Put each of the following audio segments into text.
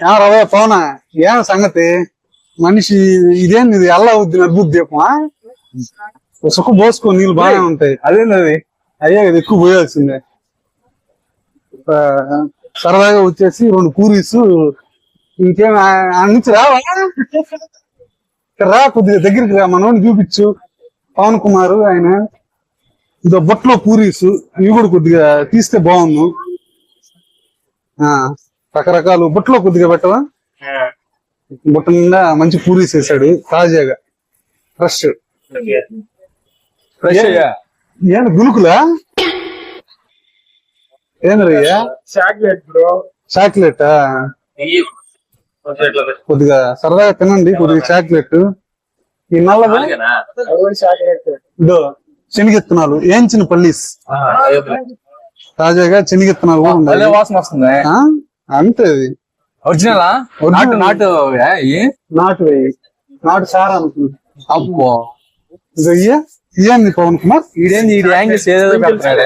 రవే పవన ఏం సంగతి మనిషి ఇదేంది ఇది అల్ల అవుద్ది నడుపు దీపమా సుఖ పోసుకో నీళ్ళు బాగానే ఉంటాయి అదేంది అయ్యే కదా ఎక్కువ పోయాల్సిందే సరదాగా వచ్చేసి రెండు పూరీస్ ఇంకేం నుంచి రావా రా కొద్దిగా దగ్గరికి రా మనోని చూపించు పవన్ కుమార్ ఆయన ఇదో బొట్లో పూరీస్ ఇవి కూడా కొద్దిగా తీస్తే బాగుండు ఆ రకరకాలు బొట్లో కొద్దిగా పెట్టవా? బుట్ట నిండా మంచి పూరీస్ వేసాడు తాజాగా. ఫ్రెష్ ఫ్రెష్ ఏం? గులుకులా? ఏంద్రయ్యా చాక్లెట్ బ్రో చాక్లెట్ కొద్దిగా సరదాగా తినండి కొద్దిగా చాక్లెట్ ఈ నల్లది? ఇదో శనగెత్తనాలు ఏంచిన పల్లీస్? తాజాగా శనగెత్తనాలు కూడా ఉన్నాయి. వాసన వస్తుంది? ఆ? అంతే అది ఒరిజినల్ నాటు నాటు ఏ, ఇయ్యి? నాటు వేయి నాటు సారా అనుకుంది అబ్బో ఇదో ఇయ్య ఇయ్యండి పవన్ కుమార్ ఈడేంది ఈడు యాంగిల్స్ ఏదేదో పెడతాడు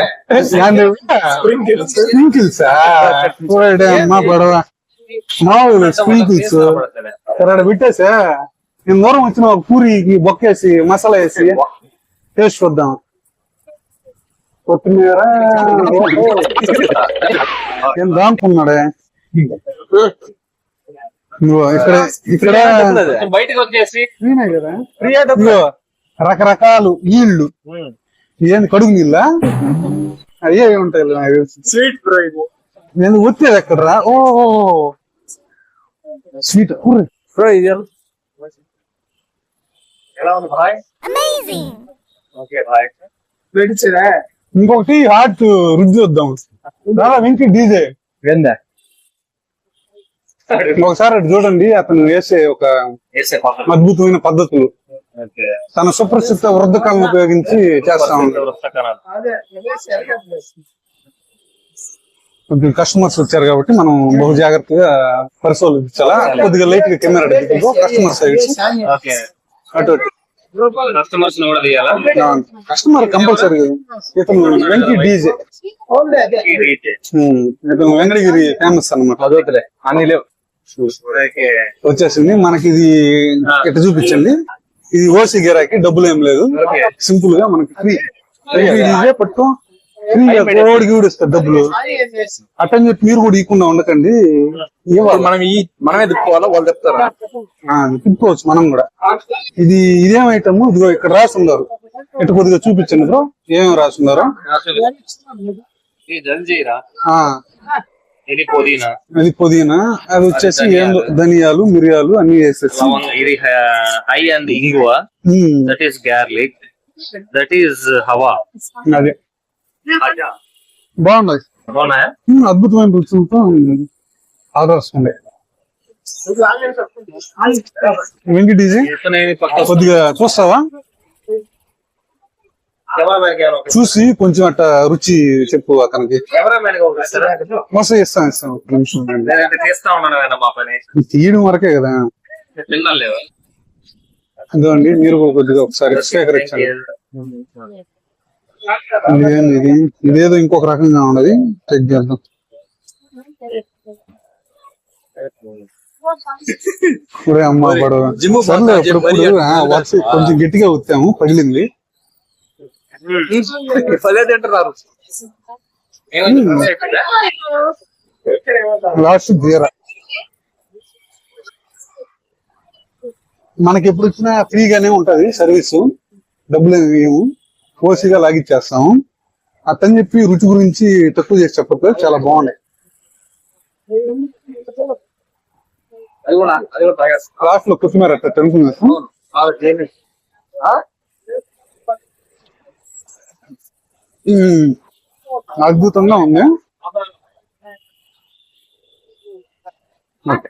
స్ప్రింకిల్స్ అమ్మా పడవ మామూలు స్ప్రింకిల్స్ ఇక్కడ పెట్టేసా నేను దూరం వచ్చిన ఒక పూరికి బొక్కేసి మసాలా వేసి టేస్ట్ చూద్దాం కొత్తిమీర ఏం దానుకున్నాడే ఇదిగో ఇక్కడ ఇక్కడ బయటకు వచ్చేసి. నేనే కదా? ఇదిగో రకరకాలు నీళ్ళు ఏంది కడుగు నీళ్ళ? అయ్యే ఉంటాయి. స్వీట్ నేను వచ్చేది ఎక్కడ రా ఓ స్వీట్ కూర్రి. బ్రో ఇది ఎలా? ఉంది బాయ్? Amazing! ఓకే బాయ్. పెట్టించదా ఇంకొకటి హార్ట్ రుచి వద్దాం. వెంకీ డీజే. ఏందా? ఒకసారి అటు చూడండి అతను వేసే ఒక అద్భుతమైన పద్ధతులు. తన సుప్రసిద్ధ వృద్ధకాలను ఉపయోగించి చేస్తా కొద్దిగా కస్టమర్స్ వచ్చారు కాబట్టి మనం బహు జాగ్రత్తగా పరిశోధించాలా? కొద్దిగా లైట్గా కెమెరా కస్టమర్ సైడ్ ఓకే. అటు కస్టమర్స్ కూడా తీయాలా? కస్టమర్ కంపల్సరీ ఇతను వెంకీ డీజే. ఇతను వెంకటగిరి ఫేమస్ అన్నమాట. అదొద్దులే అన్ని లేవు. వచ్చేసింది. మనకి ఇది ఇట్లా చూపించండి? ఇది ఓసీ గిరాకి డబ్బులు ఏం లేదు. సింపుల్గా మనకి ఫ్రీ ఇదే ఫ్రీగా కోడికి కూడా ఇస్తారు డబ్బులు. అట్టని చెప్పి మీరు కూడా ఇవ్వకుండా ఉండకండి. మనం ఈ మనమే తిప్పుకోవాలా? వాళ్ళు చెప్తారా తిప్పుకోవచ్చు మనం కూడా. ఇది ఇదేం ఐటమ్ ఇదిగో ఇక్కడ రాసి ఉన్నారు ఇటు కొద్దిగా చూపించండి బ్రో. ఏమేమి రాసి ఉన్నారు ఇది పుదీనా. అది వచ్చేసి ఏందో ధనియాలు మిరియాలు అన్ని వేసేసి. ఇది హై అండ్ ఇంగువ. That is garlic that is హవా. అదే. బాగున్నాయి. బాగున్నాయా? అద్భుతమైన రుచులతో ఆదర్శండి వెంకీ డీజే? ఇతను పక్క కొద్దిగా చూస్తావా? చూసి కొంచెం అట్ట రుచి చెప్పు అతనికి? మస్తు మా పని. తీయడం వరకే కదా. ఇదిగోండి మీరు కొద్దిగా ఒకసారి స్వీకరించండి ఇదేంది ఇది ఇదేదో ఇంకొక రకంగా ఉన్నది. చెక్ చేద్దాం. ఇప్పుడే అమ్మ పడవ జిమ్ము సర్లే కొంచెం గట్టిగా వచ్చాము పగిలింది. తింటున్నారు. లాస్ట్ జీరా మనకి ఎప్పుడు వచ్చినా ఫ్రీగానే ఉంటది సర్వీస్. డబ్బులు ఏమి ఇవ్వము. ఓసీగా లాగిచ్చేస్తాము. అతని చెప్పి రుచి గురించి తక్కువ చేసి చెప్పదు చాలా బాగున్నాయి లాస్ట్లో కొత్తిమీర అట్లా టెన్షన్ అద్భుతంగా ఉంది. ఓకే.